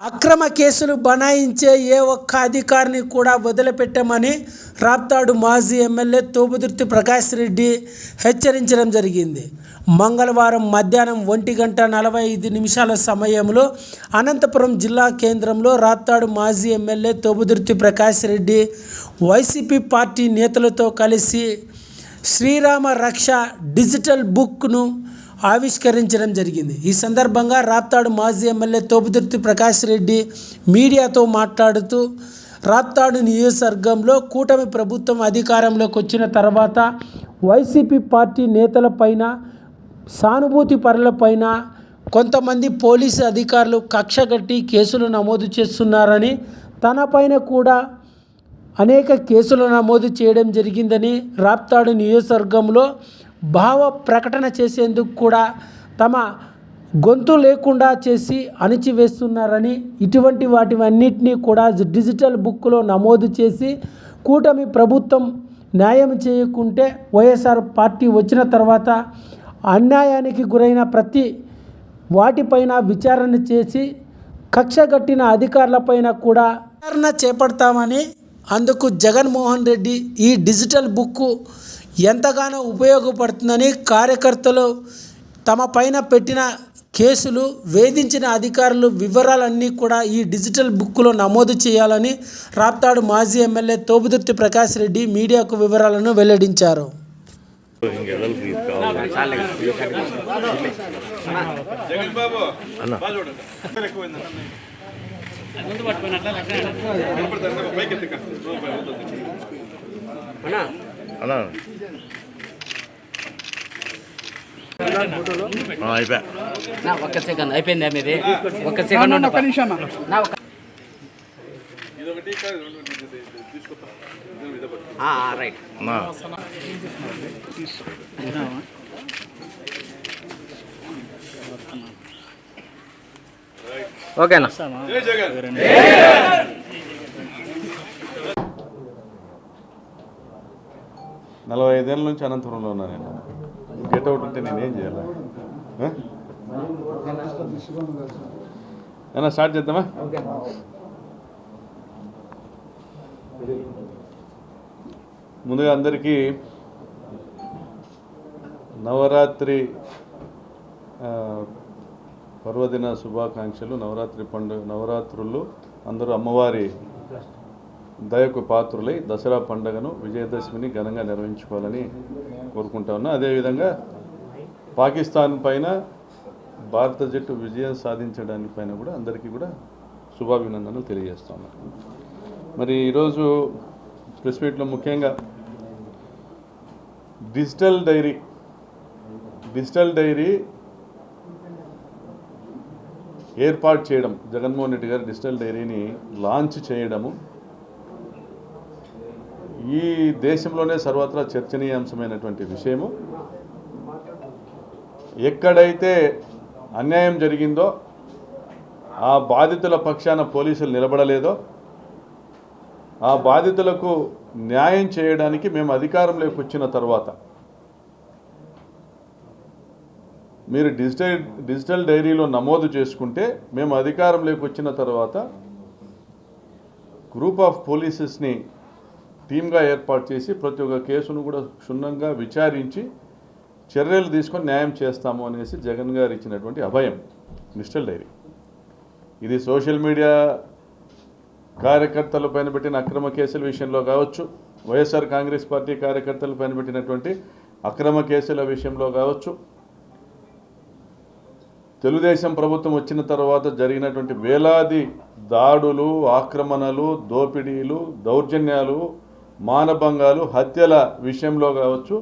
అక్రమ కేసులు బనాయించే ఏ ఒక్క అధికారిని కూడా వదిలిపెట్టమని రాప్తాడు మాజీ ఎమ్మెల్యే తోపుదుర్తి ప్రకాష్ రెడ్డి హెచ్చరించడం జరిగింది. మంగళవారం మధ్యాహ్నం ఒంటి గంట నలభై ఐదు నిమిషాల సమయంలో అనంతపురం జిల్లా కేంద్రంలో రాప్తాడు మాజీ MLA Thopudurthi Prakash Reddy YCP party నేతలతో కలిసి శ్రీరామ రక్ష డిజిటల్ బుక్ను ఆవిష్కరించడం జరిగింది. ఈ సందర్భంగా రాప్తాడు మాజీ ఎమ్మెల్యే తోపుదుర్తి ప్రకాష్ రెడ్డి మీడియాతో మాట్లాడుతూ రాప్తాడు నియోజకవర్గంలో కూటమి ప్రభుత్వం అధికారంలోకి వచ్చిన తర్వాత వైసీపీ పార్టీ నేతలపైన సానుభూతి పరులపైన కొంతమంది పోలీసు అధికారులు కక్షగట్టి కేసులు నమోదు చేస్తున్నారని తనపైన కూడా అనేక కేసులు నమోదు చేయడం జరిగిందని రాప్తాడు నియోజకవర్గంలో భావ ప్రకటన చేసేందుకు కూడా తమ గొంతు లేకుండా చేసి అణిచివేస్తున్నారని ఇటువంటి వాటివన్నిటినీ కూడా డిజిటల్ బుక్లో నమోదు చేసి కూటమి ప్రభుత్వం న్యాయం చేయకుంటే వైఎస్ఆర్ పార్టీ వచ్చిన తర్వాత అన్యాయానికి గురైన ప్రతి వాటిపైన విచారణ చేసి కక్షగట్టిన అధికారులపైన కూడా విచారణ చేపడతామని అందుకు జగన్మోహన్ రెడ్డి ఈ డిజిటల్ బుక్ ఎంతగానో ఉపయోగపడుతుందని కార్యకర్తలు తమ పైన పెట్టిన కేసులు వేధించిన అధికారులు వివరాలన్నీ కూడా ఈ డిజిటల్ బుక్లో నమోదు చేయాలని రాప్తాడు మాజీ ఎమ్మెల్యే తోపుదుర్తి ప్రకాష్ రెడ్డి మీడియాకు వివరాలను వెల్లడించారు. అన్నా. ఆ, అయిపోయా. నా ఒక్క సెకండ్ అయిపోయిందా మీది? ఒక్క సెకండ్ ఉండు. నా ఒక్క ఇది ఒకటి కాదు రెండు ఒకటి ఇది- ఇది తీసుకొస్తా ఇది ఇదే పట్టు. ఆ, ఆ, రైట్ అన్న ఓకేనా జై జగన్ నలభై ఐదేళ్ళ నుంచి అనంతపురంలో ఉన్నా నేను. గెట్అవుట్ ఉంటే నేనేం చేయాలి? ఏనా స్టార్ట్ చేద్దామా? ముందుగా అందరికీ నవరాత్రి పర్వదిన శుభాకాంక్షలు నవరాత్రి పండుగ నవరాత్రులు అందరూ అమ్మవారి దయకు పాత్రులై దసరా పండుగను విజయదశమిని ఘనంగా నిర్వహించుకోవాలని కోరుకుంటా ఉన్నా. అదేవిధంగా పాకిస్తాన్ పైన భారత జట్టు విజయం సాధించడానికి పైన కూడా అందరికీ కూడా శుభాభినందనలు తెలియజేస్తా ఉన్నా. మరి ఈరోజు ప్రెస్ మీట్లో ముఖ్యంగా డిజిటల్ డైరీ డిజిటల్ డైరీ ఏర్పాటు చేయడం జగన్మోహన్ రెడ్డి గారు డిజిటల్ డైరీని లాంచ్ చేయడము ఈ దేశంలోనే సర్వత్రా చర్చనీయాంశమైనటువంటి విషయము. ఎక్కడైతే అన్యాయం జరిగిందో ఆ బాధితుల పక్షాన పోలీసులు నిలబడలేదో ఆ బాధితులకు న్యాయం చేయడానికి మేము అధికారంలోకి వచ్చిన తర్వాత మీరు డిజిటల్ డిజిటల్ డైరీలో నమోదు చేసుకుంటే మేము అధికారంలోకి వచ్చిన తర్వాత గ్రూప్ ఆఫ్ పోలీసెస్ని టీమ్గా ఏర్పాటు చేసి ప్రతి ఒక్క కేసును కూడా క్షుణ్ణంగా విచారించి చర్యలు తీసుకొని న్యాయం చేస్తాము అనేసి జగన్ గారు ఇచ్చినటువంటి అభయం డిజిటల్ డైరీ. ఇది సోషల్ మీడియా కార్యకర్తల పైన పెట్టిన అక్రమ కేసుల విషయంలో కావచ్చు వైఎస్ఆర్ కాంగ్రెస్ పార్టీ కార్యకర్తల పైన పెట్టినటువంటి అక్రమ కేసుల విషయంలో కావచ్చు తెలుగుదేశం ప్రభుత్వం వచ్చిన తర్వాత జరిగినటువంటి వేలాది దాడులు ఆక్రమణలు దోపిడీలు దౌర్జన్యాలు మానభంగాలు హత్యల విషయంలో కావచ్చు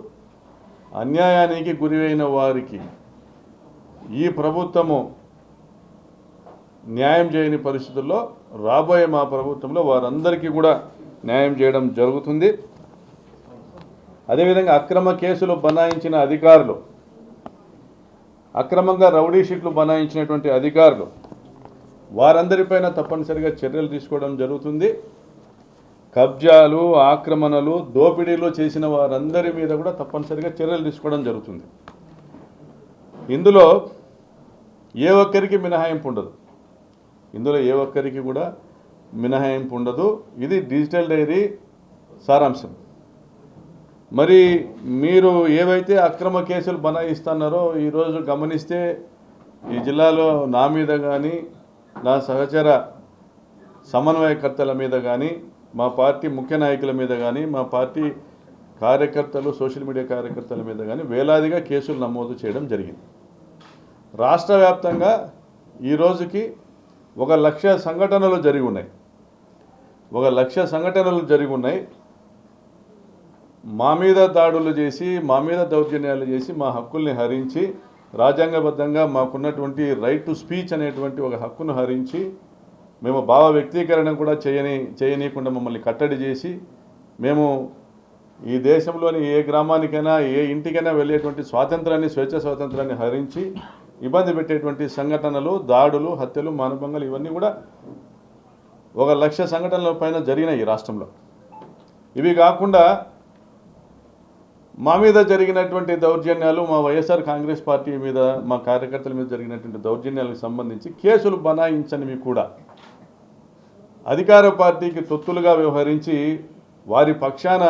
అన్యాయానికి గురైన వారికి ఈ ప్రభుత్వము న్యాయం చేయని పరిస్థితుల్లో రాబోయే మా ప్రభుత్వంలో వారందరికీ కూడా న్యాయం చేయడం జరుగుతుంది. అదేవిధంగా అక్రమ కేసులు బనాయించిన అధికారులు అక్రమంగా రౌడీ షీట్లు బనాయించినటువంటి అధికారులు వారందరిపైన తప్పనిసరిగా చర్యలు తీసుకోవడం జరుగుతుంది. కబ్జాలు ఆక్రమణలు దోపిడీలు చేసిన వారందరి మీద కూడా తప్పనిసరిగా చర్యలు తీసుకోవడం జరుగుతుంది. ఇందులో ఏ ఒక్కరికి మినహాయింపు ఉండదు. ఇందులో ఏ ఒక్కరికి కూడా మినహాయింపు ఉండదు. ఇది డిజిటల్ డైరీ సారాంశం. మరి మీరు ఏవైతే అక్రమ కేసులు బనాయిస్తున్నారో ఈరోజు గమనిస్తే ఈ జిల్లాలో నా మీద కానీ నా సహచర సమన్వయకర్తల మీద కానీ మా పార్టీ ముఖ్య నాయకుల మీద కానీ మా పార్టీ కార్యకర్తలు సోషల్ మీడియా కార్యకర్తల మీద కానీ వేలాదిగా కేసులు నమోదు చేయడం జరిగింది. రాష్ట్ర వ్యాప్తంగా ఈ రోజుకి ఒక లక్ష సంఘటనలు జరిగి ఉన్నాయి. ఒక లక్ష సంఘటనలు జరిగి ఉన్నాయి. మా మీద దాడులు చేసి మా మీద దౌర్జన్యాలు చేసి మా హక్కుల్ని హరించి రాజ్యాంగబద్ధంగా మాకున్నటువంటి రైట్ టు స్పీచ్ అనేటువంటి ఒక హక్కును హరించి మేము భావ వ్యక్తీకరణ కూడా చేయని చేయనీయకుండా మమ్మల్ని కట్టడి చేసి మేము ఈ దేశంలోని ఏ గ్రామానికైనా ఏ ఇంటికైనా వెళ్ళేటువంటి స్వాతంత్రాన్ని స్వేచ్ఛ స్వాతంత్రాన్ని హరించి ఇబ్బంది పెట్టేటువంటి సంఘటనలు దాడులు హత్యలు మానభంగాలు ఇవన్నీ కూడా ఒక లక్ష సంఘటనల పైన జరిగినాయి ఈ రాష్ట్రంలో. ఇవి కాకుండా మా మీద జరిగినటువంటి దౌర్జన్యాలు మా వైఎస్ఆర్ కాంగ్రెస్ పార్టీ మీద మా కార్యకర్తల మీద జరిగినటువంటి దౌర్జన్యాలకు సంబంధించి కేసులు బనాయించనివి కూడా. అధికార పార్టీకి తొత్తులుగా వ్యవహరించి వారి పక్షాన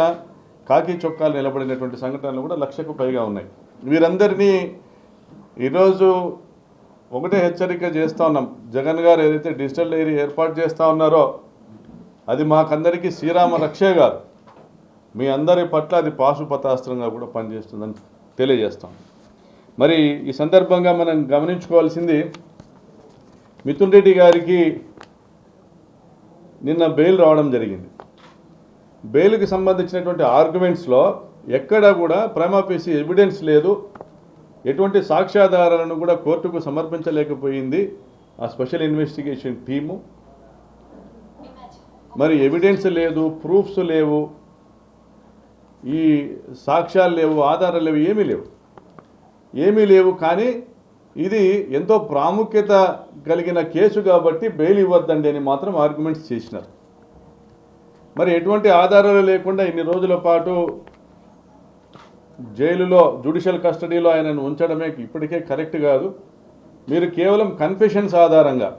కాకి చొక్కాలు నిలబడినటువంటి సంఘటనలు కూడా లక్షకు పైగా ఉన్నాయి. వీరందరినీ ఈరోజు ఒకటే హెచ్చరిక చేస్తూ ఉన్నాం. జగన్ గారు ఏదైతే డిజిటల్ డైరీ ఏర్పాటు చేస్తూ ఉన్నారో అది మాకందరికీ శ్రీరామ రక్షే గారు మీ అందరి పట్ల అది పాశుపతాస్త్రంగా కూడా పనిచేస్తుందని తెలియజేస్తాం. మరి ఈ సందర్భంగా మనం గమనించుకోవాల్సింది మిథున్ రెడ్డి గారికి నిన్న బెయిల్ రావడం జరిగింది. బెయిల్కి సంబంధించినటువంటి ఆర్గ్యుమెంట్స్లో ఎక్కడా కూడా ప్రేమాపేసి ఎవిడెన్స్ లేదు. ఎటువంటి సాక్ష్యాధారాలను కూడా కోర్టుకు సమర్పించలేకపోయింది ఆ స్పెషల్ ఇన్వెస్టిగేషన్ టీము. మరి ఎవిడెన్స్ లేదు ప్రూఫ్స్ లేవు ఈ సాక్ష్యాలు లేవు ఆధారాలు లేవు ఏమీ లేవు. ఏమీ లేవు కానీ ఇది ఎంతో ప్రాముఖ్యత కలిగిన కేసు కాబట్టి బెయిల్ ఇవ్వద్దండి అని మాత్రం ఆర్గ్యుమెంట్స్ చేసినారు. మరి ఎటువంటి ఆధారాలు లేకుండా ఇన్ని రోజుల పాటు జైలులో జుడిషియల్ కస్టడీలో ఆయనను ఉంచడమే ఇప్పటికే కరెక్ట్ కాదు. మీరు కేవలం కన్ఫెషన్స్ ఆధారంగా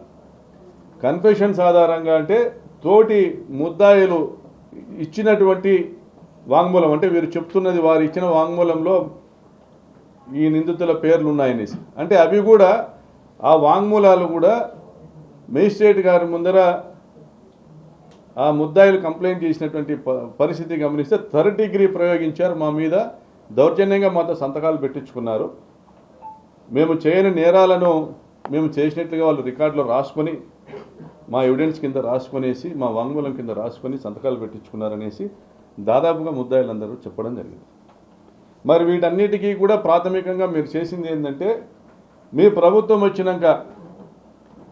కన్ఫెషన్స్ ఆధారంగా అంటే తోటి ముద్దాయిలు ఇచ్చినటువంటి వాంగ్మూలం అంటే వీరు చెప్తున్నది వారు ఇచ్చిన వాంగ్మూలంలో ఈ నిందితుల పేర్లు ఉన్నాయనేసి అంటే అవి కూడా ఆ వాంగ్మూలాలు కూడా మేజిస్ట్రేట్ గారి ముందర ఆ ముద్దాయిలు కంప్లైంట్ చేసినటువంటి ప- పరిస్థితి గమనిస్తే థర్డ్ డిగ్రీ ప్రయోగించారు. మా మీద దౌర్జన్యంగా మాతో సంతకాలు పెట్టించుకున్నారు. మేము చేయని నేరాలను మేము చేసినట్లుగా వాళ్ళు రికార్డులో రాసుకొని మా ఎవిడెన్స్ కింద రాసుకొనేసి మా వాంగ్మూలం కింద రాసుకొని సంతకాలు పెట్టించుకున్నారనేసి దాదాపుగా ముద్దాయిలందరూ చెప్పడం జరిగింది. మరి వీటన్నిటికీ కూడా ప్రాథమికంగా మీరు చేసింది ఏంటంటే మీ ప్రభుత్వం వచ్చినాక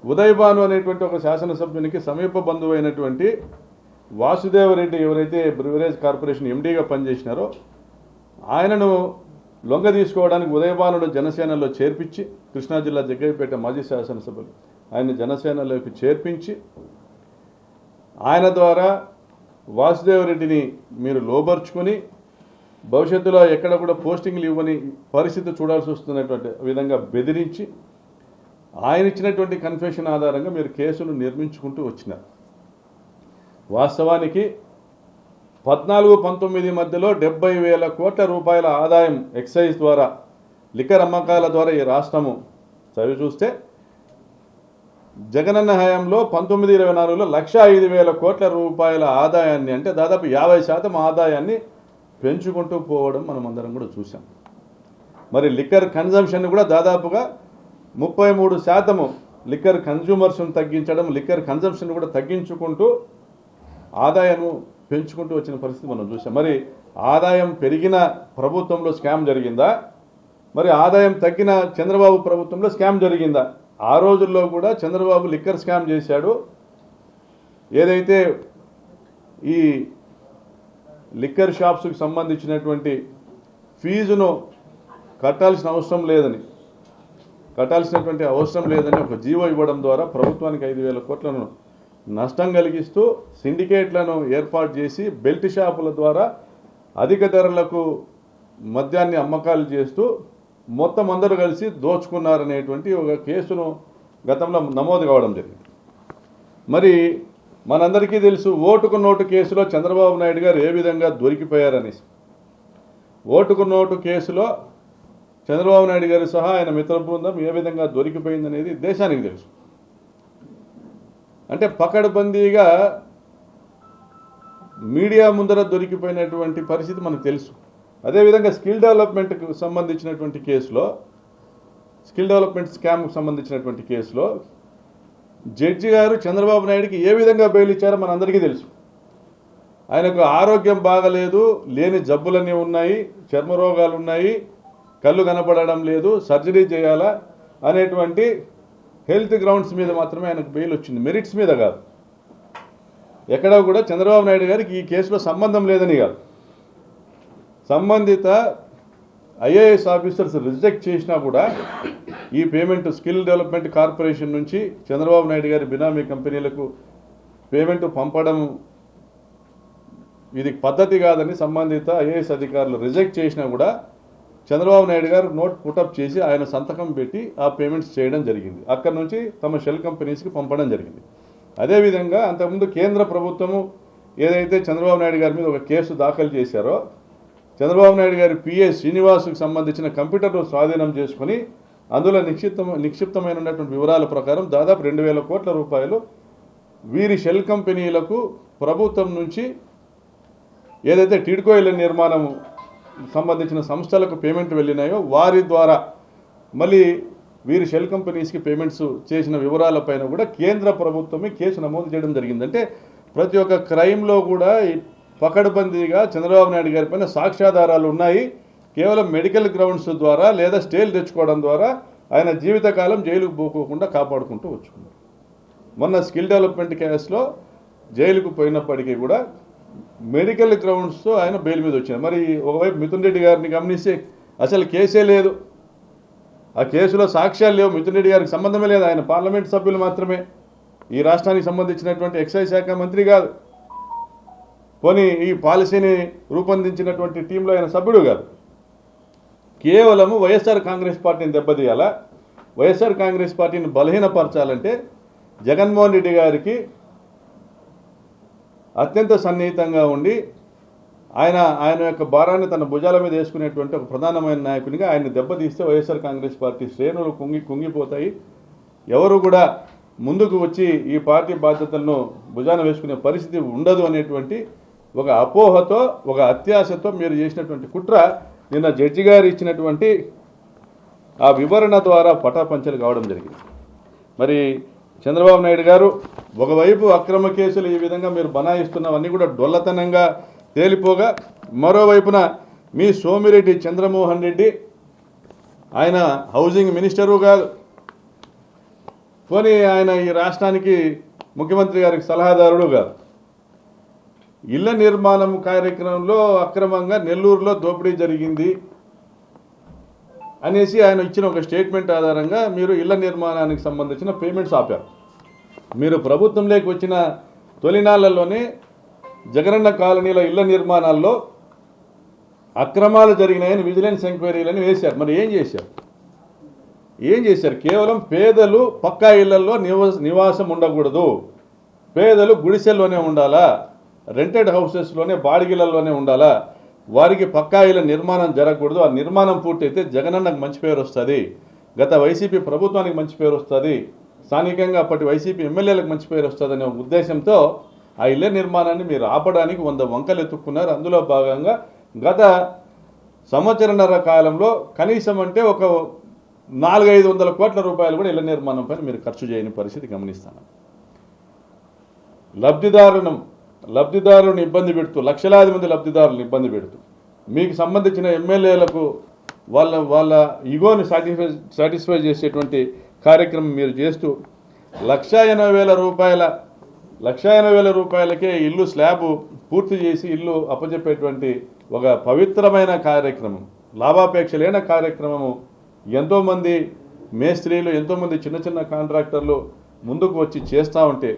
ఉదయభాను అనేటువంటి ఒక శాసనసభ్యునికి సమీప బంధువు అయినటువంటి వాసుదేవరెడ్డి ఎవరైతే బ్రివరేజ్ కార్పొరేషన్ ఎండీగా పనిచేసినారో ఆయనను లొంగ తీసుకోవడానికి ఉదయభానుడు జనసేనలో చేర్పించి కృష్ణా జిల్లా జగ్గయ్యపేట మాజీ శాసనసభ్యులు ఆయన జనసేనలోకి చేర్పించి ఆయన ద్వారా వాసుదేవరెడ్డిని మీరు లోబర్చుకొని భవిష్యత్తులో ఎక్కడ కూడా పోస్టింగ్లు ఇవ్వని పరిస్థితి చూడాల్సి వస్తున్నటువంటి విధంగా బెదిరించి ఆయన ఇచ్చినటువంటి కన్ఫెషన్ ఆధారంగా మీరు కేసును నిర్మించుకుంటూ వచ్చినారు. వాస్తవానికి పద్నాలుగు పంతొమ్మిది మధ్యలో డెబ్బై వేల కోట్ల రూపాయల ఆదాయం ఎక్సైజ్ ద్వారా లిక్కర్ అమ్మకాల ద్వారా ఈ రాష్ట్రము చదివి చూస్తే జగనన్న హయాంలో పంతొమ్మిది ఇరవై నాలుగులో లక్ష ఐదు వేల కోట్ల రూపాయల ఆదాయాన్ని అంటే దాదాపు యాభై శాతం ఆదాయాన్ని పెంచుకుంటూ పోవడం మనం అందరం కూడా చూసాం మరి లిక్కర్ కన్జంప్షన్ కూడా దాదాపుగా ముప్పై మూడు శాతము లిక్కర్ కన్జ్యూమర్స్ను తగ్గించడం లిక్కర్ కన్జంప్షన్ కూడా తగ్గించుకుంటూ ఆదాయము పెంచుకుంటూ వచ్చిన పరిస్థితి మనం చూసాం మరి ఆదాయం పెరిగిన ప్రభుత్వంలో స్కామ్ జరిగిందా? మరి ఆదాయం తగ్గిన చంద్రబాబు ప్రభుత్వంలో స్కామ్ జరిగిందా? ఆ రోజుల్లో కూడా చంద్రబాబు లిక్కర్ స్కామ్ చేశాడు. ఏదైతే ఈ లిక్కర్ షాప్స్కి సంబంధించినటువంటి ఫీజును కట్టాల్సిన అవసరం లేదని కట్టాల్సినటువంటి అవసరం లేదని ఒక జీవో ఇవ్వడం ద్వారా ప్రభుత్వానికి ఐదు వేల కోట్లను నష్టం కలిగిస్తూ సిండికేట్లను ఏర్పాటు చేసి బెల్ట్ షాపుల ద్వారా అధిక ధరలకు మద్యాన్ని అమ్మకాలు చేస్తూ మొత్తం అందరూ కలిసి దోచుకున్నారనేటువంటి ఒక కేసును గతంలో నమోదు కావడం జరిగింది. మరి మనందరికీ తెలుసు ఓటుకు నోటు కేసులో చంద్రబాబు నాయుడు గారు ఏ విధంగా దొరికిపోయారనేసి ఓటుకు నోటు కేసులో చంద్రబాబు నాయుడు గారు సహా ఆయన మిత్ర బృందం ఏ విధంగా దొరికిపోయిందనేది దేశానికి తెలుసు. అంటే పకడ్బందీగా మీడియా ముందర దొరికిపోయినటువంటి పరిస్థితి మనకు తెలుసు. అదేవిధంగా స్కిల్ డెవలప్మెంట్కి సంబంధించినటువంటి కేసులో స్కిల్ డెవలప్మెంట్ స్కామ్కి సంబంధించినటువంటి కేసులో జడ్జి గారు చంద్రబాబు నాయుడుకి ఏ విధంగా బెయిల్ ఇచ్చారో మనందరికీ తెలుసు. ఆయనకు ఆరోగ్యం బాగలేదు లేని జబ్బులన్నీ ఉన్నాయి చర్మ రోగాలు ఉన్నాయి కళ్ళు కనపడడం లేదు సర్జరీ చేయాలా అనేటువంటి హెల్త్ గ్రౌండ్స్ మీద మాత్రమే ఆయనకు బెయిల్ వచ్చింది. మెరిట్స్ మీద కాదు. ఎక్కడ కూడా చంద్రబాబు నాయుడు గారికి ఈ కేసులో సంబంధం లేదని కాదు. సంబంధిత ఐఏఎస్ ఆఫీసర్స్ రిజెక్ట్ చేసినా కూడా ఈ పేమెంట్ స్కిల్ డెవలప్మెంట్ కార్పొరేషన్ నుంచి చంద్రబాబు నాయుడు గారి బినామీ కంపెనీలకు పేమెంట్ పంపడం ఇది పద్ధతి కాదని సంబంధిత ఐఏఎస్ అధికారులు రిజెక్ట్ చేసినా కూడా చంద్రబాబు నాయుడు గారు నోట్ పుటప్ చేసి ఆయన సంతకం పెట్టి ఆ పేమెంట్స్ చేయడం జరిగింది. అక్కడ నుంచి తమ షెల్ కంపెనీస్కి పంపడం జరిగింది. అదేవిధంగా అంతకుముందు కేంద్ర ప్రభుత్వము ఏదైతే చంద్రబాబు నాయుడు గారి మీద ఒక కేసు దాఖలు చేశారో చంద్రబాబు నాయుడు గారి పిఏ శ్రీనివాస్కు సంబంధించిన కంప్యూటర్ను స్వాధీనం చేసుకుని అందులో నిక్షిప్తం నిక్షిప్తమైనటువంటి వివరాల ప్రకారం దాదాపు రెండు వేల కోట్ల రూపాయలు వీరి షెల్ కంపెనీలకు ప్రభుత్వం నుంచి ఏదైతే టిడ్కోయిల నిర్మాణం సంబంధించిన సంస్థలకు పేమెంట్ వెళ్ళినాయో వారి ద్వారా మళ్ళీ వీరి షెల్ కంపెనీస్కి పేమెంట్స్ చేసిన వివరాలపైన కూడా కేంద్ర ప్రభుత్వమే కేసు నమోదు చేయడం జరిగిందంటే ప్రతి ఒక్క క్రైమ్లో కూడా పకడ్బందీగా చంద్రబాబు నాయుడు గారి పైన సాక్ష్యాధారాలు ఉన్నాయి. కేవలం మెడికల్ గ్రౌండ్స్ ద్వారా లేదా స్టేలు తెచ్చుకోవడం ద్వారా ఆయన జీవితకాలం జైలుకు పోకోకుండా కాపాడుకుంటూ వచ్చుకున్నారు. మొన్న స్కిల్ డెవలప్మెంట్ కేసులో జైలుకు పోయినప్పటికీ కూడా మెడికల్ గ్రౌండ్స్తో ఆయన బెయిల్ మీద వచ్చింది మరి ఒకవైపు మిథున్ రెడ్డి గారిని గమనిస్తే అసలు కేసే లేదు. ఆ కేసులో సాక్ష్యాలు లేవు. మిథున్ రెడ్డి గారికి సంబంధమే లేదు. ఆయన పార్లమెంట్ సభ్యులు మాత్రమే. ఈ రాష్ట్రానికి సంబంధించినటువంటి ఎక్సైజ్ శాఖ మంత్రి కాదు. పోనీ ఈ పాలసీని రూపొందించినటువంటి టీంలో ఆయన సభ్యుడు కాదు కేవలము వైఎస్ఆర్ కాంగ్రెస్ పార్టీని దెబ్బతీయాలా? వైఎస్ఆర్ కాంగ్రెస్ పార్టీని బలహీనపరచాలంటే జగన్మోహన్ రెడ్డి గారికి అత్యంత సన్నిహితంగా ఉండి ఆయన ఆయన యొక్క భారాన్ని తన భుజాల మీద వేసుకునేటువంటి ఒక ప్రధానమైన నాయకునిగా ఆయన దెబ్బతీస్తే వైఎస్ఆర్ కాంగ్రెస్ పార్టీ శ్రేణులు కుంగి కుంగిపోతాయి. ఎవరు కూడా ముందుకు వచ్చి ఈ పార్టీ బాధ్యతలను భుజాన వేసుకునే పరిస్థితి ఉండదు అనేటువంటి ఒక అపోహతో ఒక అత్యాశతో మీరు చేసినటువంటి కుట్ర నిన్న జడ్జి గారు ఇచ్చినటువంటి ఆ వివరణ ద్వారా పటాపంచలు కావడం జరిగింది. మరి చంద్రబాబు నాయుడు గారు ఒకవైపు అక్రమ కేసులు ఈ విధంగా మీరు బనాయిస్తున్నవన్నీ కూడా డొల్లతనంగా తేలిపోగా మరోవైపున మీ సోమిరెడ్డి చంద్రమోహన్ రెడ్డి ఆయన హౌసింగ్ మినిస్టరు కాదు పోనీ ఆయన ఈ రాష్ట్రానికి ముఖ్యమంత్రి గారికి సలహాదారుడు కాదు ఇళ్ళ నిర్మాణం కార్యక్రమంలో అక్రమంగా నెల్లూరులో దోపిడీ జరిగింది అనేసి ఆయన ఇచ్చిన ఒక స్టేట్మెంట్ ఆధారంగా మీరు ఇళ్ళ నిర్మాణానికి సంబంధించిన పేమెంట్స్ ఆపారు. మీరు ప్రభుత్వంలోకి వచ్చిన తొలినాళ్ళలోనే జగనన్న కాలనీల ఇళ్ళ నిర్మాణాల్లో అక్రమాలు జరిగినాయని విజిలెన్స్ ఎంక్వైరీలని వేశారు. మరి ఏం చేశారు? ఏం చేశారు? కేవలం పేదలు పక్కా ఇళ్ళలో నివాస నివాసం ఉండకూడదు. పేదలు గుడిసెల్లోనే ఉండాలా? రెంటెడ్ హౌసెస్లోనే బాడిగిళ్ళలోనే ఉండాలా? వారికి పక్కా ఇళ్ళ నిర్మాణం జరగకూడదు. ఆ నిర్మాణం పూర్తయితే జగనన్నకు మంచి పేరు వస్తుంది. గత వైసీపీ ప్రభుత్వానికి మంచి పేరు వస్తుంది. స్థానికంగా అప్పటి వైసీపీ ఎమ్మెల్యేలకు మంచి పేరు వస్తుందనే ఉద్దేశంతో ఆ ఇళ్ళ నిర్మాణాన్ని మీరు ఆపడానికి వంద వంకలు ఎత్తుక్కున్నారు. అందులో భాగంగా గత సంవత్సరన్నర కాలంలో కనీసం అంటే ఒక నాలుగైదు వందల కోట్ల రూపాయలు కూడా ఇళ్ళ నిర్మాణం పైన మీరు ఖర్చు చేయని పరిస్థితి గమనిస్తాను. లబ్ధిదారును లబ్ధిదారులను ఇబ్బంది పెడుతూ లక్షలాది మంది లబ్ధిదారులను ఇబ్బంది పెడుతూ మీకు సంబంధించిన ఎమ్మెల్యేలకు వాళ్ళ వాళ్ళ ఇగోని సాటిస్ఫై సాటిస్ఫై చేసేటువంటి కార్యక్రమం మీరు చేస్తూ లక్షా ఎనభై వేల రూపాయల లక్షా ఎనభై వేల రూపాయలకే ఇల్లు స్లాబ్ పూర్తి చేసి ఇల్లు అప్పచెప్పేటువంటి ఒక పవిత్రమైన కార్యక్రమం లాభాపేక్ష లేని కార్యక్రమము. ఎంతోమంది మేస్త్రీలు ఎంతోమంది చిన్న చిన్న కాంట్రాక్టర్లు ముందుకు వచ్చి చేస్తూ ఉంటే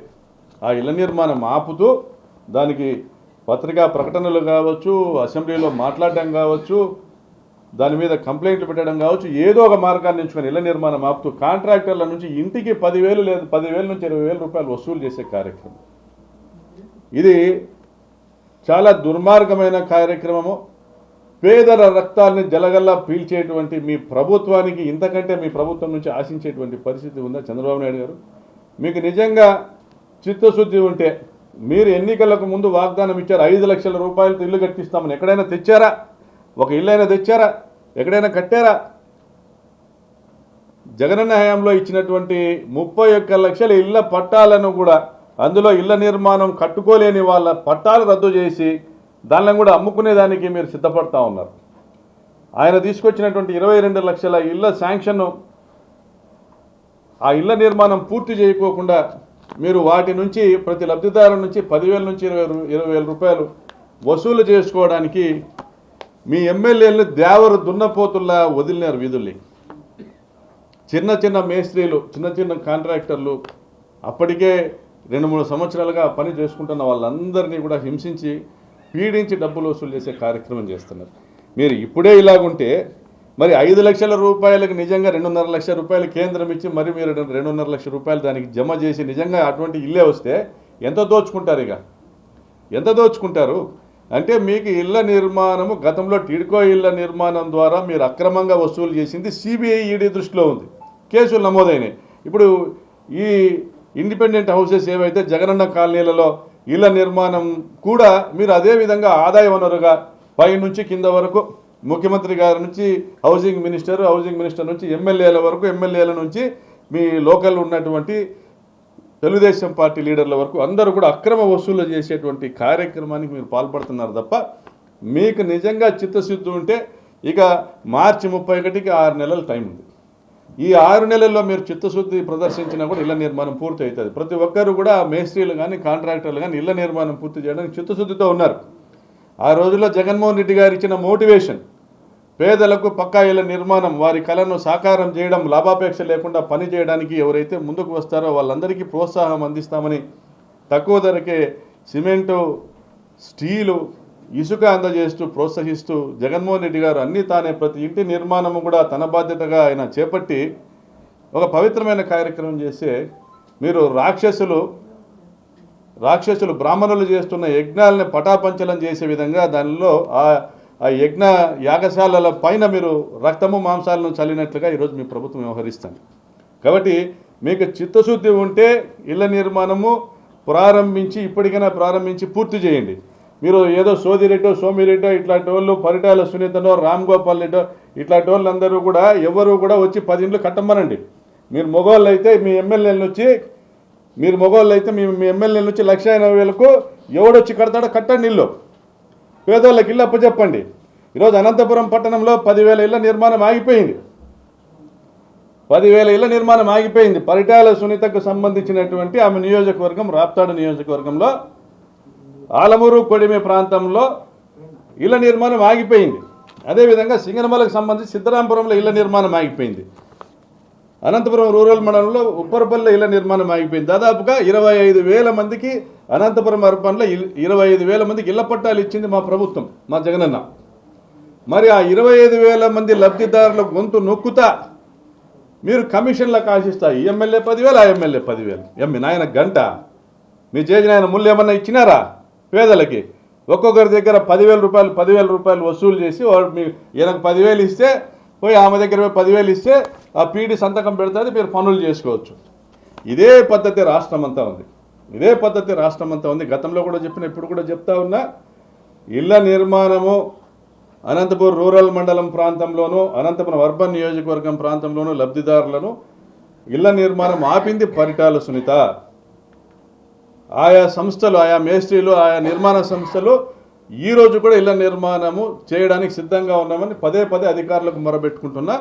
ఆ ఇళ్ళ నిర్మాణం ఆపుతూ దానికి పత్రికా ప్రకటనలు కావచ్చు అసెంబ్లీలో మాట్లాడడం కావచ్చు దాని మీద కంప్లైంట్లు పెట్టడం కావచ్చు ఏదో ఒక మార్గాన్ని ఎంచుకొని ఇళ్ళ నిర్మాణం ఆపుతూ కాంట్రాక్టర్ల నుంచి ఇంటికి పదివేలు లేదు పదివేల నుంచి ఇరవై వేల రూపాయలు వసూలు చేసే కార్యక్రమం. ఇది చాలా దుర్మార్గమైన కార్యక్రమము. పేదల రక్తాన్ని జలగల్లా పీల్చేటువంటి మీ ప్రభుత్వానికి ఇంతకంటే మీ ప్రభుత్వం నుంచి ఆశించేటువంటి పరిస్థితి ఉందా చంద్రబాబు నాయుడు గారు? మీకు నిజంగా చిత్తశుద్ధి ఉంటే మీరు ఎన్నికలకు ముందు వాగ్దానం ఇచ్చారు ఐదు లక్షల రూపాయలతో ఇల్లు కట్టిస్తామని. ఎక్కడైనా తెచ్చారా? ఒక ఇల్లు అయినా తెచ్చారా? ఎక్కడైనా కట్టారా? జగనన్న హయాంలో ఇచ్చినటువంటి ముప్పై ఒక్క లక్షల ఇళ్ళ పట్టాలను కూడా అందులో ఇళ్ళ నిర్మాణం కట్టుకోలేని వాళ్ళ పట్టాలు రద్దు చేసి దానిని కూడా అమ్ముకునేదానికి మీరు సిద్ధపడతా ఉన్నారు. ఆయన తీసుకొచ్చినటువంటి ఇరవై రెండు లక్షల ఇళ్ళ శాంక్షన్ ఆ ఇళ్ళ నిర్మాణం పూర్తి చేయకోకుండా మీరు వాటి నుంచి ప్రతి లబ్ధిదారు నుంచి పదివేల నుంచి ఇరవై ఇరవై వేల రూపాయలు వసూలు చేసుకోవడానికి మీ ఎమ్మెల్యేలను దేవరు దున్నపోతుల్లా వదిలినారు వీధుల్ని. చిన్న చిన్న మేస్త్రీలు చిన్న చిన్న కాంట్రాక్టర్లు అప్పటికే రెండు మూడు సంవత్సరాలుగా పని చేసుకుంటున్న వాళ్ళందరినీ కూడా హింసించి పీడించి డబ్బులు వసూలు చేసే కార్యక్రమం చేస్తున్నారు. మీరు ఇప్పుడే ఇలాగుంటే మరి ఐదు లక్షల రూపాయలకు నిజంగా రెండున్నర లక్షల రూపాయలు కేంద్రం ఇచ్చి మరి మీరు రెండున్నర లక్షల రూపాయలు దానికి జమ చేసి నిజంగా అటువంటి ఇల్లే వస్తే ఎంత దోచుకుంటారు ఇక? ఎంత దోచుకుంటారు? అంటే మీకు ఇళ్ళ నిర్మాణము గతంలో టిడ్కో ఇళ్ళ నిర్మాణం ద్వారా మీరు అక్రమంగా వసూలు చేసింది సిబిఐ ఈడీ దృష్టిలో ఉంది. కేసులు నమోదైనాయి. ఇప్పుడు ఈ ఇండిపెండెంట్ హౌసెస్ ఏవైతే జగనన్న కాలనీలలో ఇళ్ళ నిర్మాణం కూడా మీరు అదే విధంగా ఆదాయ వనరుగా పై నుంచి కింద వరకు ముఖ్యమంత్రి గారి నుంచి హౌసింగ్ మినిస్టర్ హౌసింగ్ మినిస్టర్ నుంచి ఎమ్మెల్యేల వరకు ఎమ్మెల్యేల నుంచి మీ లోకల్ ఉన్నటువంటి తెలుగుదేశం పార్టీ లీడర్ల వరకు అందరూ కూడా అక్రమ వసూలు చేసేటువంటి కార్యక్రమానికి మీరు పాల్పడుతున్నారు తప్ప మీకు నిజంగా చిత్తశుద్ధి ఉంటే ఇక మార్చి ముప్పై ఒకటికి ఆరు నెలల టైం ఉంది. ఈ ఆరు నెలల్లో మీరు చిత్తశుద్ధి ప్రదర్శించినా కూడా ఇళ్ళ నిర్మాణం పూర్తి అవుతుంది ప్రతి ఒక్కరు కూడా మేస్త్రీలు కానీ కాంట్రాక్టర్లు కానీ ఇళ్ళ నిర్మాణం పూర్తి చేయడానికి చిత్తశుద్ధితో ఉన్నారు. ఆ రోజుల్లో జగన్మోహన్ రెడ్డి గారు ఇచ్చిన మోటివేషన్ పేదలకు పక్కా ఇళ్ళ నిర్మాణం వారి కళను సాకారం చేయడం లాభాపేక్ష లేకుండా పని చేయడానికి ఎవరైతే ముందుకు వస్తారో వాళ్ళందరికీ ప్రోత్సాహం అందిస్తామని తక్కువ ధరకే సిమెంటు స్టీలు ఇసుక అందజేస్తూ ప్రోత్సహిస్తూ జగన్మోహన్ రెడ్డి గారు అన్నీ తానే ప్రతి ఇంటి నిర్మాణము కూడా తన బాధ్యతగా ఆయన చేపట్టి ఒక పవిత్రమైన కార్యక్రమం చేస్తే మీరు రాక్షసులు రాక్షసులు బ్రాహ్మణులు చేస్తున్న యజ్ఞాలని పటాపంచలం చేసే విధంగా దానిలో ఆ ఆ యజ్ఞ యాగశాలల పైన మీరు రక్తము మాంసాలను చల్లినట్లుగా ఈరోజు మీ ప్రభుత్వం వ్యవహరిస్తుంది. కాబట్టి మీకు చిత్తశుద్ధి ఉంటే ఇళ్ళ నిర్మాణము ప్రారంభించి ఇప్పటికైనా ప్రారంభించి పూర్తి చేయండి. మీరు ఏదో సోదిరెడ్డో సోమిరెడ్డో ఇట్లాంటి వాళ్ళు పరిటాల సునీతనో రామ్ గోపాల్ రెడ్డో ఇట్లాంటి వాళ్ళందరూ కూడా ఎవరు కూడా వచ్చి పది ఇండ్లు కట్టమ్మనండి మీరు మొగోళ్ళు అయితే మీ ఎమ్మెల్యేల నుంచి మీరు మగవాళ్ళు అయితే మీ మీ ఎమ్మెల్యేల నుంచి లక్ష ఎనభై వేలకు ఎవడొచ్చి కడతాడో కట్టండి ఇల్లు. పేదోళ్ళకి ఇల్లు అప్పచెప్పండి. ఈరోజు అనంతపురం పట్టణంలో పదివేల ఇళ్ళ నిర్మాణం ఆగిపోయింది. పదివేల ఇళ్ళ నిర్మాణం ఆగిపోయింది. పరిటాల సునీతకు సంబంధించినటువంటి ఆమె నియోజకవర్గం రాప్తాడు నియోజకవర్గంలో ఆలమూరు కొడిమి ప్రాంతంలో ఇళ్ళ నిర్మాణం ఆగిపోయింది. అదేవిధంగా సింగనమలకు సంబంధించి సిద్ధరాంపురంలో ఇళ్ళ నిర్మాణం ఆగిపోయింది. అనంతపురం రూరల్ మండలంలో ఉప్పరపల్లె ఇళ్ళ నిర్మాణం ఆగిపోయింది. దాదాపుగా ఇరవై ఐదు వేల మందికి అనంతపురం అర్పణలో ఇల్- ఇరవై ఐదు వేల మందికి ఇళ్ళ పట్టాలు ఇచ్చింది మా ప్రభుత్వం మా జగనన్న. మరి ఆ ఇరవై ఐదు వేల మంది లబ్ధిదారుల గొంతు నొక్కుతా మీరు కమిషన్లకు ఆశిస్తా ఈ ఎమ్మెల్యే పదివేలు ఆ ఎమ్మెల్యే పదివేలు. ఎమ్మె నాయన గంట. మీ చేసిన ఆయన ముళ్ళు ఏమన్నా ఇచ్చినారా పేదలకి? ఒక్కొక్కరి దగ్గర పదివేల రూపాయలు పదివేల రూపాయలు వసూలు చేసి మీ ఈయనకు పదివేలు ఇస్తే పోయి ఆమె దగ్గర పదివేలు ఇస్తే ఆ పీడి సంతకం పెడుతుంది మీరు పనులు చేసుకోవచ్చు. ఇదే పద్ధతి రాష్ట్రం అంతా ఉంది. ఇదే పద్ధతి రాష్ట్రం అంతా ఉంది. గతంలో కూడా చెప్పిన ఇప్పుడు కూడా చెప్తా ఉన్నా ఇళ్ళ నిర్మాణము అనంతపురం రూరల్ మండలం ప్రాంతంలోనూ అనంతపురం అర్బన్ నియోజకవర్గం ప్రాంతంలోనూ లబ్ధిదారులను ఇళ్ళ నిర్మాణం ఆపింది పరిటాల సునీత. ఆయా సంస్థలు ఆయా మేస్త్రీలు ఆయా నిర్మాణ సంస్థలు ఈ రోజు కూడా ఇళ్ళ నిర్మాణము చేయడానికి సిద్ధంగా ఉన్నామని పదే పదే అధికారులకు మొరబెట్టుకుంటున్నా.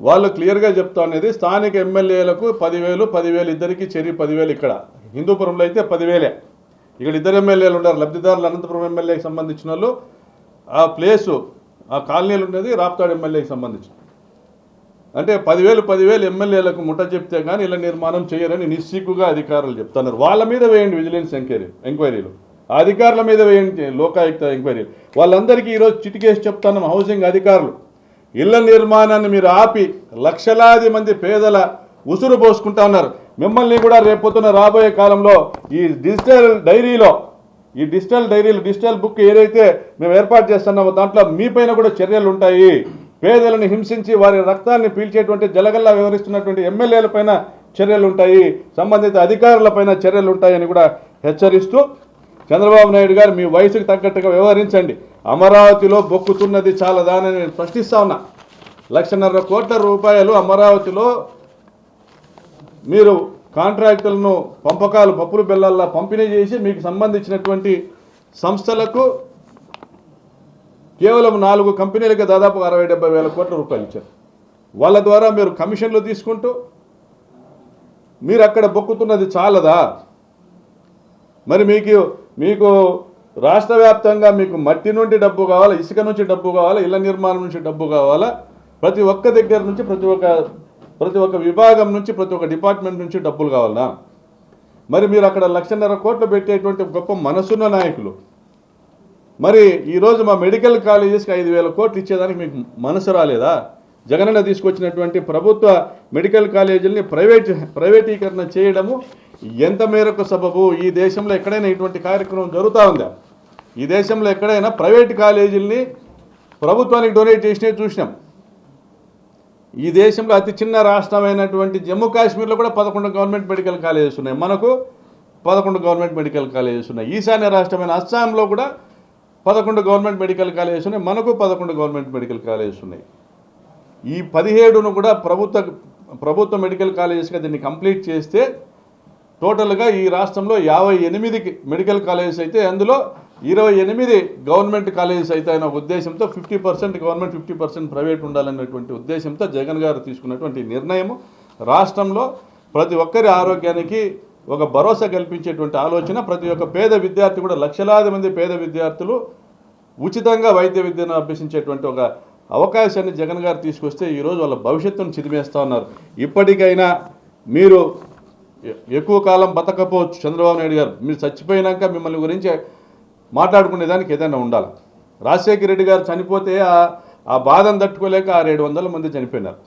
వాళ్ళు క్లియర్గా చెప్తా అనేది స్థానిక ఎమ్మెల్యేలకు పదివేలు పదివేలు ఇద్దరికి చెరి పదివేలు ఇక్కడ. హిందూపురంలో అయితే పదివేలే. ఇక్కడ ఇద్దరు ఎమ్మెల్యేలు ఉన్నారు. లబ్ధిదారులు అనంతపురం ఎమ్మెల్యేకి సంబంధించిన వాళ్ళు. ఆ ప్లేసు ఆ కాలనీలు ఉన్నది రాప్తాడు ఎమ్మెల్యేకి సంబంధించి అంటే పదివేలు పదివేలు ఎమ్మెల్యేలకు ముఠ చెప్తే కానీ ఇళ్ళ నిర్మాణం చేయరని నిస్సిగ్గుగా అధికారులు చెప్తున్నారు. వాళ్ళ మీద వేయండి విజిలెన్స్ ఎంక్వైరీ ఎంక్వైరీలు. అధికారుల మీద వేయండి లోకాయుక్త ఎంక్వైరీ. వాళ్ళందరికీ ఈరోజు చిటికేసి చెప్తాను హౌసింగ్ అధికారులు. ఇళ్ళ నిర్మాణాన్ని మీరు ఆపి లక్షలాది మంది పేదల ఉసురు పోసుకుంటా ఉన్నారు. మిమ్మల్ని కూడా రేపొద్దున రాబోయే కాలంలో ఈ డిజిటల్ డైరీలో ఈ డిజిటల్ డైరీలు డిజిటల్ బుక్ ఏదైతే మేము ఏర్పాటు చేస్తున్నామో దాంట్లో మీపైన కూడా చర్యలు ఉంటాయి. పేదలను హింసించి వారి రక్తాన్ని పీల్చేటువంటి జలగల్లా వ్యవహరిస్తున్నటువంటి ఎమ్మెల్యేల పైన చర్యలు ఉంటాయి. సంబంధిత అధికారులపైన చర్యలు ఉంటాయని కూడా హెచ్చరిస్తూ చంద్రబాబు నాయుడు గారు మీ వయసుకు తగ్గట్టుగా వ్యవహరించండి. అమరావతిలో బొక్కుతున్నది చాలా దాని నేను ప్రశ్నిస్తా ఉన్నా. లక్షన్నర కోట్ల రూపాయలు అమరావతిలో మీరు కాంట్రాక్టులను పంపకాలు పప్పులు బెల్లల్లా పంపిణీ చేసి మీకు సంబంధించినటువంటి సంస్థలకు కేవలం నాలుగు కంపెనీలకి దాదాపు అరవై డెబ్బై వేల కోట్ల రూపాయలు ఇచ్చారు. వాళ్ళ ద్వారా మీరు కమిషన్లు తీసుకుంటూ మీరు అక్కడ బొక్కుతున్నది చాలదా? మరి మీకు మీకు రాష్ట్ర వ్యాప్తంగా మీకు మట్టి నుండి డబ్బు కావాలా ఇసుక నుంచి డబ్బు కావాలా ఇళ్ళ నిర్మాణం నుంచి డబ్బు కావాలా? ప్రతి ఒక్క దగ్గర నుంచి ప్రతి ఒక్క ప్రతి ఒక్క విభాగం నుంచి ప్రతి ఒక్క డిపార్ట్మెంట్ నుంచి డబ్బులు కావాలా? మరి మీరు అక్కడ లక్షన్నర కోట్లు పెట్టేటువంటి గొప్ప మనసున్న నాయకులు. మరి ఈరోజు మా మెడికల్ కాలేజెస్కి ఐదు వేల కోట్లు ఇచ్చేదానికి మీకు మనసు రాలేదా? జగనన్న తీసుకొచ్చినటువంటి ప్రభుత్వ మెడికల్ కాలేజీలని ప్రైవేట్ ప్రైవేటీకరణ చేయడము ఎంత మేరకు సబబు ఈ దేశంలో ఎక్కడైనా ఇటువంటి కార్యక్రమం జరుగుతూ ఉందా? ఈ దేశంలో ఎక్కడైనా ప్రైవేట్ కాలేజీల్ని ప్రభుత్వానికి డొనేట్ చేసినవి చూసినాం. ఈ దేశంలో అతి చిన్న రాష్ట్రమైనటువంటి జమ్మూ కాశ్మీర్లో కూడా పదకొండు గవర్నమెంట్ మెడికల్ కాలేజెస్ ఉన్నాయి. మనకు పదకొండు గవర్నమెంట్ మెడికల్ కాలేజెస్ ఉన్నాయి. ఈశాన్య రాష్ట్రమైన అస్సాంలో కూడా పదకొండు గవర్నమెంట్ మెడికల్ కాలేజెస్ ఉన్నాయి. మనకు పదకొండు గవర్నమెంట్ మెడికల్ కాలేజెస్ ఉన్నాయి. ఈ పదిహేడును కూడా ప్రభుత్వ ప్రభుత్వ మెడికల్ కాలేజెస్గా దీన్ని కంప్లీట్ చేస్తే టోటల్గా ఈ రాష్ట్రంలో యాభై ఎనిమిది మెడికల్ కాలేజెస్ అయితే అందులో ఇరవై ఎనిమిది గవర్నమెంట్ కాలేజెస్ అయితే అనే ఉద్దేశంతో fifty percent government fifty percent private ఉండాలనేటువంటి ఉద్దేశంతో జగన్ గారు తీసుకున్నటువంటి నిర్ణయం రాష్ట్రంలో ప్రతి ఒక్కరి ఆరోగ్యానికి ఒక భరోసా కల్పించేటువంటి ఆలోచన ప్రతి ఒక్క పేద విద్యార్థి కూడా లక్షలాది మంది పేద విద్యార్థులు ఉచితంగా వైద్య విద్యను అభ్యసించేటువంటి ఒక అవకాశాన్ని జగన్ గారు తీసుకొస్తే ఈరోజు వాళ్ళ భవిష్యత్తును చిదిమేస్తూ ఉన్నారు. ఇప్పటికైనా మీరు ఎక్కువ కాలం బతకపోవచ్చు చంద్రబాబు నాయుడు గారు. మీరు చచ్చిపోయినాక మిమ్మల్ని గురించి మాట్లాడుకునేదానికి ఏదైనా ఉండాలి? రాజశేఖర రెడ్డి గారు చనిపోతే ఆ ఆ బాధను తట్టుకోలేక ఆరేడు వందల మంది చనిపోయినారు.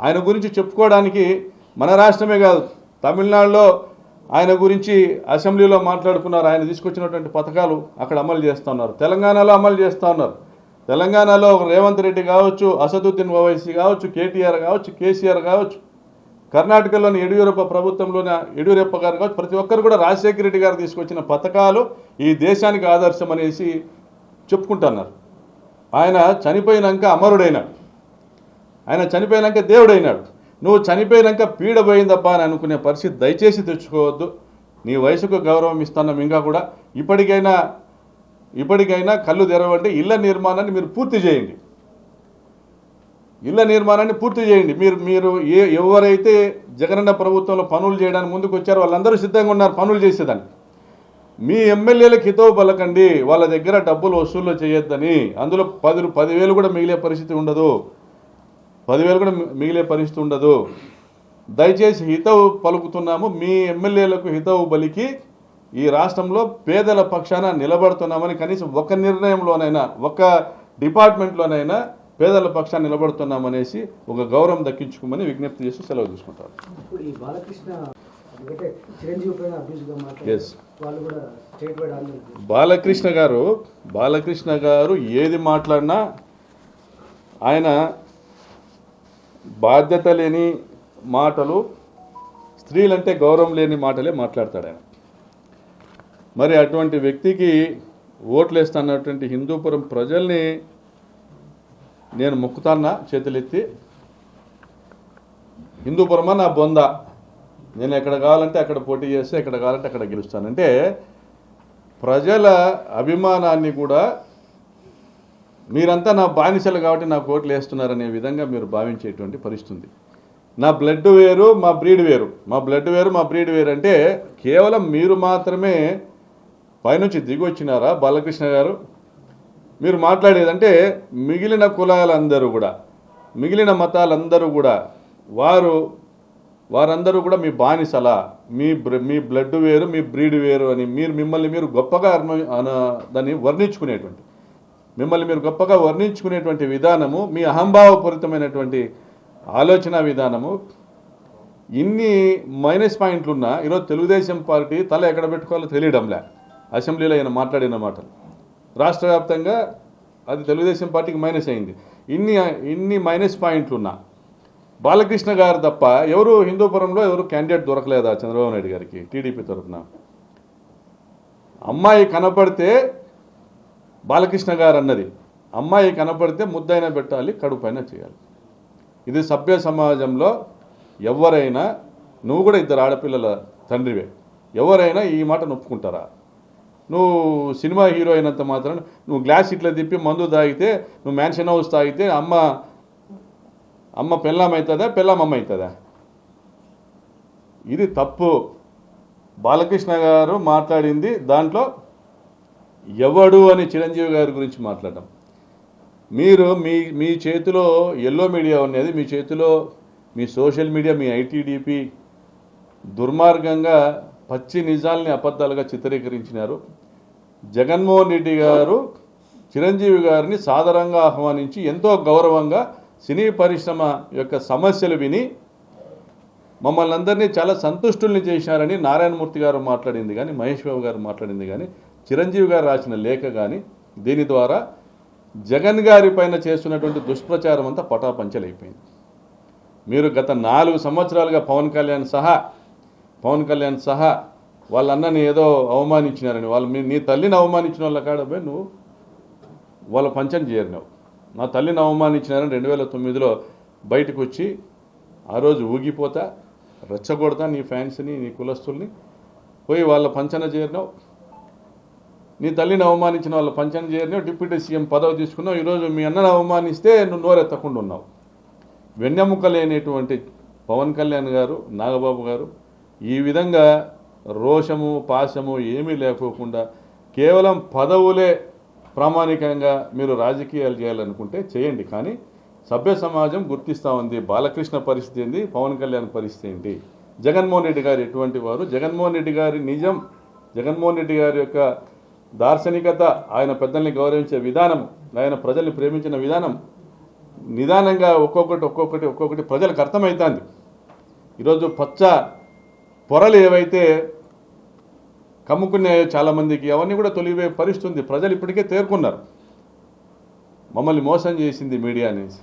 ఆయన గురించి చెప్పుకోవడానికి మన రాష్ట్రమే కాదు తమిళనాడులో ఆయన గురించి అసెంబ్లీలో మాట్లాడుకున్నారు. ఆయన తీసుకొచ్చినటువంటి పథకాలు అక్కడ అమలు చేస్తూ ఉన్నారు. తెలంగాణలో అమలు చేస్తూ ఉన్నారు. తెలంగాణలో రేవంత్ రెడ్డి కావచ్చు అసదుద్దీన్ ఓవైసీ కావచ్చు కేటీఆర్ కావచ్చు కేసీఆర్ కావచ్చు కర్ణాటకలోని యడియూరప్ప ప్రభుత్వంలోని యడియూరప్ప గారు కావచ్చు ప్రతి ఒక్కరు కూడా రాజశేఖర రెడ్డి గారు తీసుకొచ్చిన పథకాలు ఈ దేశానికి ఆదర్శం అనేసి చెప్పుకుంటున్నారు. ఆయన చనిపోయినాక అమరుడైనాడు. ఆయన చనిపోయినాక దేవుడైనాడు. నువ్వు చనిపోయినాక పీడ పోయిందబ్బా అని అనుకునే పరిస్థితి దయచేసి తెచ్చుకోవద్దు. నీ వయసుకు గౌరవం ఇస్తున్నాం ఇంకా కూడా ఇప్పటికైనా ఇప్పటికైనా కళ్ళు తెరవండి ఇళ్ళ నిర్మాణాన్ని మీరు పూర్తి చేయండి. ఇళ్ళ నిర్మాణాన్ని పూర్తి చేయండి. మీరు మీరు ఏ ఎవరైతే జగనన్న ప్రభుత్వంలో పనులు చేయడానికి ముందుకు వచ్చారో వాళ్ళందరూ సిద్ధంగా ఉన్నారు పనులు చేసేదానికి మీ ఎమ్మెల్యేలకు హితవు పలకండి. వాళ్ళ దగ్గర డబ్బులు వసూలు చేయొద్దని. అందులో పది పదివేలు కూడా మిగిలే పరిస్థితి ఉండదు. పదివేలు కూడా మిగిలే పరిస్థితి ఉండదు. దయచేసి హితవు పలుకుతున్నాము. మీ ఎమ్మెల్యేలకు హితవు బలికి ఈ రాష్ట్రంలో పేదల పక్షాన నిలబడుతున్నామని కనీసం ఒక నిర్ణయంలోనైనా ఒక డిపార్ట్మెంట్లోనైనా పేదల పక్షాన నిలబడుతున్నామనేసి ఒక గౌరవం దక్కించుకోమని విజ్ఞప్తి చేస్తూ సెలవు తీసుకుంటారు. బాలకృష్ణ గారు బాలకృష్ణ గారు ఏది మాట్లాడినా ఆయన బాధ్యత లేని మాటలు స్త్రీలంటే గౌరవం లేని మాటలే మాట్లాడతాడు ఆయన. మరి అటువంటి వ్యక్తికి ఓట్లేస్తున్నటువంటి హిందూపురం ప్రజల్ని నేను మొక్కుతాన్నా చేతులెత్తి హిందూపురమా నా బొంద? నేను ఎక్కడ కావాలంటే అక్కడ పోటీ చేస్తే ఎక్కడ కావాలంటే అక్కడ గెలుస్తానంటే ప్రజల అభిమానాన్ని కూడా మీరంతా నా బానిసలు కాబట్టి నా కోట్లు వేస్తున్నారనే విధంగా మీరు భావించేటువంటి పరిస్థితుంది నా బ్లడ్ వేరు మా బ్రీడ్ వేరు. మా బ్లడ్ వేరు మా బ్రీడ్ వేరు అంటే కేవలం మీరు మాత్రమే పైనుంచి దిగి వచ్చినారా బాలకృష్ణ గారు మీరు మాట్లాడేదంటే మిగిలిన కులాలందరూ కూడా మిగిలిన మతాలందరూ కూడా వారు వారందరూ కూడా మీ బానిసల మీ బ్ర- మీ బ్లడ్ వేరు మీ బ్రీడ్ వేరు అని మీరు మిమ్మల్ని మీరు గొప్పగా దాన్ని వర్ణించుకునేటువంటి మిమ్మల్ని మీరు గొప్పగా వర్ణించుకునేటువంటి విధానము మీ అహంభావపూరితమైనటువంటి ఆలోచన విధానము ఇన్ని మైనస్ పాయింట్లు ఉన్నా ఈరోజు తెలుగుదేశం పార్టీ తల ఎక్కడ పెట్టుకోవాలో తెలియడంలే. అసెంబ్లీలో ఆయన మాట్లాడిన మాటలు. రాష్ట్ర వ్యాప్తంగా అది తెలుగుదేశం పార్టీకి మైనస్ అయింది. ఇన్ని ఇన్ని మైనస్ పాయింట్లు ఉన్నా. బాలకృష్ణ గారు తప్ప ఎవరు హిందూపురంలో ఎవరు క్యాండిడేట్ దొరకలేదా చంద్రబాబు నాయుడు గారికి టీడీపీ తరఫున? అమ్మాయి కనపడితే బాలకృష్ణ గారు అన్నది. అమ్మాయి కనపడితే ముద్దైనా పెట్టాలి కడుపైన చేయాలి. ఇది సభ్య సమాజంలో ఎవరైనా నువ్వు కూడా ఇద్దరు ఆడపిల్లల తండ్రివే. ఎవరైనా ఈ మాట నొప్పుకుంటారా? నువ్వు సినిమా హీరో అయినంత మాత్రం నువ్వు గ్లాస్ ఇట్లా తిప్పి మందు తాగితే నువ్వు మ్యాన్షన్ హౌస్ తాగితే అమ్మ అమ్మ పెళ్ళాం అవుతుందా పెళ్ళామమ్మ అవుతుందా ఇది తప్పు. బాలకృష్ణ గారు మాట్లాడింది దాంట్లో ఎవడు అని చిరంజీవి గారి గురించి మాట్లాడడం మీరు మీ మీ చేతిలో ఎల్లో మీడియా ఉన్నది మీ చేతిలో మీ సోషల్ మీడియా మీ ఐటీడీపీ దుర్మార్గంగా పచ్చి నిజాల్ని అబద్ధాలుగా చిత్రీకరించినారు. జగన్మోహన్ రెడ్డి గారు చిరంజీవి గారిని సాదరంగా ఆహ్వానించి ఎంతో గౌరవంగా సినీ పరిశ్రమ యొక్క సమస్యలు విని మమ్మల్ని అందరినీ చాలా సంతుష్టుల్ని చేశారని నారాయణమూర్తి గారు మాట్లాడింది కానీ మహేష్ బాబు గారు మాట్లాడింది కానీ చిరంజీవి గారు రాసిన లేఖ కానీ దీని ద్వారా జగన్ గారి పైన చేస్తున్నటువంటి దుష్ప్రచారం అంతా పటాపంచలైపోయింది. మీరు గత నాలుగు సంవత్సరాలుగా పవన్ కళ్యాణ్ సహా పవన్ కళ్యాణ్ సహా వాళ్ళ అన్నని ఏదో అవమానించినారని. వాళ్ళు మీ నీ తల్లిని అవమానించిన వాళ్ళ కాడ నువ్వు వాళ్ళ పంచం చేరినావు. నా తల్లిని అవమానించినారని రెండు వేల తొమ్మిదిలో బయటకు వచ్చి ఆ రోజు ఊగిపోతా రెచ్చగొడతా నీ ఫ్యాన్స్ని నీ కులస్తుల్ని. పోయి వాళ్ళ పంచన చేరినావు. నీ తల్లిని అవమానించిన వాళ్ళ పంచన చేరినావు. డిప్యూటీ సీఎం పదవి తీసుకున్నావు. ఈరోజు మీ అన్నను అవమానిస్తే నువ్వు నోరెత్తకుండా ఉన్నావు వెన్నెముక లేనటువంటి పవన్ కళ్యాణ్ గారు నాగబాబు గారు ఈ విధంగా రోషము పాశము ఏమీ లేకోకుండా కేవలం పదవులే ప్రామాణికంగా మీరు రాజకీయాలు చేయాలనుకుంటే చేయండి. కానీ సభ్య సమాజం గుర్తిస్తూ ఉంది. బాలకృష్ణ పరిస్థితి ఏంది? పవన్ కళ్యాణ్ పరిస్థితి ఏంటి? జగన్మోహన్ రెడ్డి గారు ఎటువంటి వారు? జగన్మోహన్ రెడ్డి గారి నిజం జగన్మోహన్ రెడ్డి గారి యొక్క దార్శనికత ఆయన పెద్దల్ని గౌరవించే విధానం ఆయన ప్రజల్ని ప్రేమించిన విధానం నిదానంగా ఒక్కొక్కటి ఒక్కొక్కటి ఒక్కొక్కటి ప్రజలకు అర్థమవుతుంది ఈరోజు పచ్చ పొరలు ఏవైతే కమ్ముకునే చాలామందికి అవన్నీ కూడా తొలివే పరిస్థితుంది. ప్రజలు ఇప్పటికే తేరుకున్నారు. మమ్మల్ని మోసం చేసింది మీడియా అనేసి.